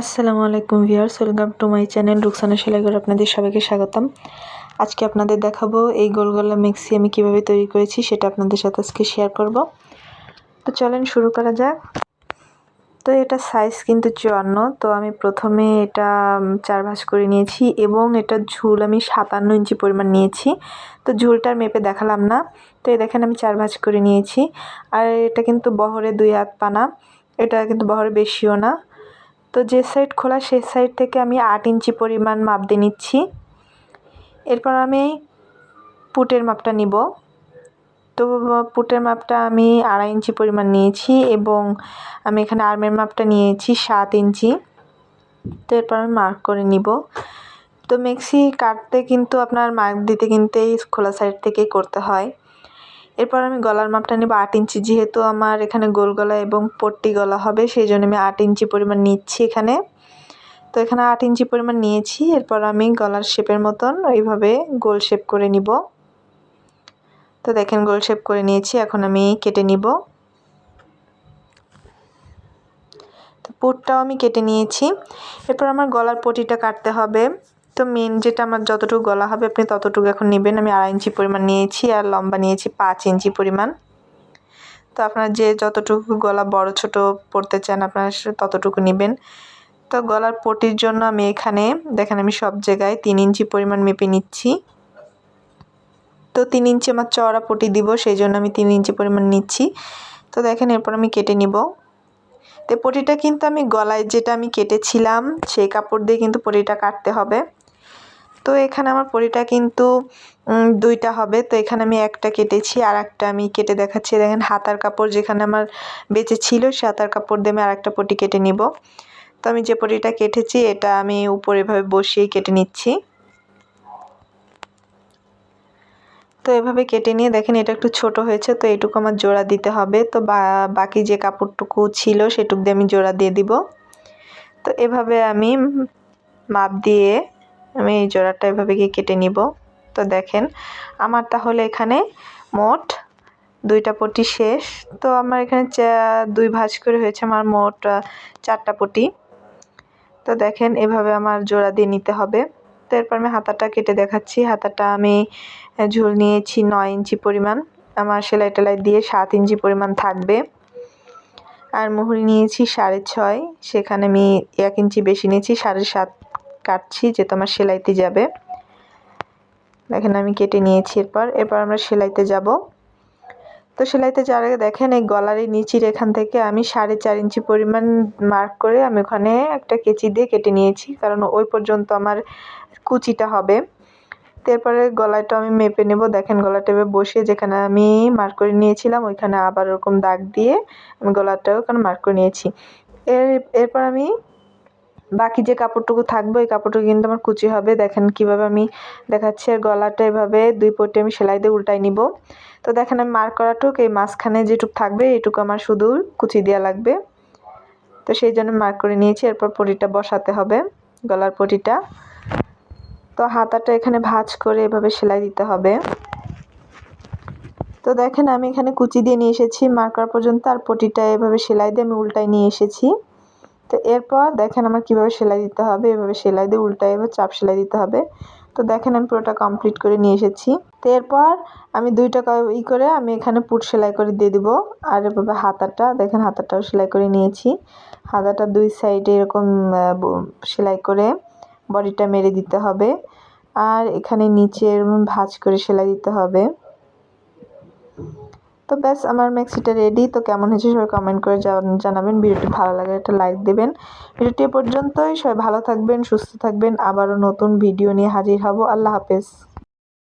আসসালামু আলাইকুম viewers, welcome to my channel Ruksana সেলাইঘর আপনাদের সবাইকে স্বাগতম। আজকে আপনাদের দেখাবো এই গোলগোলা মিক্সি আমি কীভাবে তৈরি করেছি, সেটা আপনাদের সাথে আজকে শেয়ার করব। তো চলেন শুরু করা যাক। তো এটা সাইজ কিন্তু চুয়ান্ন, তো আমি প্রথমে এটা চার ভাঁজ করে নিয়েছি এবং এটা ঝুল আমি সাতান্ন ইঞ্চি পরিমাণ নিয়েছি। তো ঝুলটার মেপে দেখালাম না, তো এই দেখেন আমি চার ভাঁজ করে নিয়েছি। আর এটা কিন্তু বহরে দুই হাত পানা, এটা কিন্তু বহরে বেশিও না। তো যে সাইড খোলা, সেই সাইড থেকে আমি আট ইঞ্চি পরিমাণ মাপ দিয়ে নিচ্ছি। এরপর আমি পুটের মাপটা নিব। তো পুটের মাপটা আমি আড়াই ইঞ্চি পরিমাণ নিয়েছি এবং আমি এখানে আর্মের মাপটা নিয়েছি সাত ইঞ্চি। তো এরপর আমি মার্ক করে নিব। তো মেক্সি কাটতে কিন্তু আপনার মার্ক দিতে কিন্তু এই খোলা সাইড থেকেই করতে হয়। এরপর আমি গলার মাপটা নেব আট ইঞ্চি। যেহেতু আমার এখানে গোল গলা এবং পট্টি গলা হবে সেই জন্য আমি আট ইঞ্চি পরিমাণ নিচ্ছি এখানে। তো এখানে আট ইঞ্চি পরিমাণ নিয়েছি। এরপর আমি গলার শেপের মতন ওইভাবে গোল শেপ করে নিব। তো দেখেন, গোল শেপ করে নিয়েছি, এখন আমি কেটে নিব। তো পুটটাও আমি কেটে নিয়েছি। এরপর আমার গলার পটিটা কাটতে হবে। তো মেন যেটা আমার যতটুকু গলা হবে আপনি ততটুকু এখন নেবেন। আমি আড়াই ইঞ্চি পরিমাণ নিয়েছি আর লম্বা নিয়েছি পাঁচ ইঞ্চি পরিমাণ। তো আপনার যে যতটুকু গলা বড় ছোট পড়তে চান আপনারা ততটুকু নেবেন। তো গলার পটির জন্য আমি এখানে, দেখেন আমি সব জায়গায় তিন ইঞ্চি পরিমাণ মেপে নিচ্ছি। তো তিন ইঞ্চি আমার চড়া পটি দিব, সেই জন্য আমি তিন ইঞ্চি পরিমাণ নিচ্ছি। তো দেখেন এরপর আমি কেটে নিব। তো পটিটা কিন্তু আমি গলায় যেটা আমি কেটেছিলাম, সেই কাপড় দিয়ে কিন্তু পটিটা কাটতে হবে। তো এখানে আমার পরিটা কিন্তু দুইটা হবে। তো এখানে আমি একটা কেটেছি আর একটা আমি কেটে দেখাচ্ছি। দেখেন, হাতার কাপড় যেখানে আমার বেঁচে ছিল, সে হাতার কাপড় দিয়ে আমি আর একটা পটি কেটে নিব। তো আমি যে পটিটা কেটেছি, এটা আমি উপরে এভাবে বসিয়েই কেটে নিচ্ছি। তো এভাবে কেটে নিয়ে, দেখেন, এটা একটু ছোট হয়েছে, তো এটুকু আমার জোড়া দিতে হবে। তো বাকি যে কাপড়টুকু ছিল, সেটুক দিয়ে আমি জোড়া দিয়ে দিব। তো এভাবে আমি মাপ দিয়ে আমি এই জোড়াটা এভাবে গিয়ে কেটে নিব। তো দেখেন, আমার তাহলে এখানে মোট দুইটা পটি শেষ। তো আমার এখানে দুই ভাঁজ করে হয়েছে আমার মোট চারটা পটি। তো দেখেন, এভাবে আমার জোড়া দিয়ে নিতে হবে। তো এরপর আমি হাতাটা কেটে দেখাচ্ছি। হাতাটা আমি ঝুল নিয়েছি নয় ইঞ্চি পরিমাণ। আমার সেলাই টেলাই দিয়ে সাত ইঞ্চি পরিমাণ থাকবে। আর মুহুরি নিয়েছি সাড়ে ছয়। সেখানে আমি এক ইঞ্চি বেশি নিয়েছি, সাড়ে সাত কাটছি যেহেতু আমার সেলাইতে যাবে। দেখেন আমি কেটে নিয়েছি এরপর। এরপর আমরা সেলাইতে যাব। তো সেলাইতে যাওয়ার আগে দেখেন এই গলার এই নিচির এখান থেকে আমি সাড়ে চার ইঞ্চি পরিমাণ মার্ক করে আমি ওখানে একটা কেচি দিয়ে কেটে নিয়েছি, কারণ ওই পর্যন্ত আমার কুচিটা হবে। তারপরে গলাটা আমি মেপে নেব। দেখেন গলাটা এবার বসিয়ে যেখানে আমি মার্ক করে নিয়েছিলাম, ওইখানে আবার ওরকম দাগ দিয়ে আমি গলাটাও ওখানে মার্ক করে নিয়েছি। এর, এরপর আমি বাকি যে কাপড়টুকু থাকবে, ওই কাপড়টুকু কিন্তু আমার কুচি হবে। দেখেন কীভাবে আমি দেখাচ্ছি, আর গলাটা এভাবে দুই পটে আমি সেলাই দিয়ে উল্টাই নিব। তো দেখেন আমি মার্ক করাটুক এই মাঝখানে যেটুকু থাকবে এইটুকু আমার শুধু কুচি দেওয়া লাগবে। তো সেই জন্য মার্ক করে নিয়েছি, এরপর পটিটা বসাতে হবে, গলার পটিটা। তো হাতাটা এখানে ভাঁজ করে এভাবে সেলাই দিতে হবে। তো দেখেন আমি এখানে কুচি দিয়ে নিয়ে এসেছি মার্কার পর্যন্ত, আর পটিটা এভাবে সেলাই দিয়ে আমি উল্টাই নিয়ে এসেছি। তো এরপর দেখেন আমার কীভাবে সেলাই দিতে হবে, এভাবে সেলাই দিয়ে উল্টায় এবার চাপ সেলাই দিতে হবে। তো দেখেন আমি পুরোটা কমপ্লিট করে নিয়ে এসেছি। তো এরপর আমি দুইটা ই করে আমি এখানে পুট সেলাই করে দিয়ে দিব। আর এভাবে হাতাটা, দেখেন হাতাটাও সেলাই করে নিয়েছি। হাতাটা দুই সাইডে এরকম সেলাই করে বডিটা মেরে দিতে হবে। আর এখানে নিচে এরকম ভাঁজ করে সেলাই দিতে হবে। তো ব্যাস, আমার ম্যাক্সিটা রেডি তো কেমন হয়েছে সবাই কমেন্ট করে জানাবেন। ভিডিওটি ভালো লাগে একটা লাইক দেবেন। ভিডিওটি পর্যন্তই। সবাই ভালো থাকবেন, সুস্থ থাকবেন। আবারও নতুন ভিডিও নিয়ে হাজির হব। আল্লাহ হাফেজ।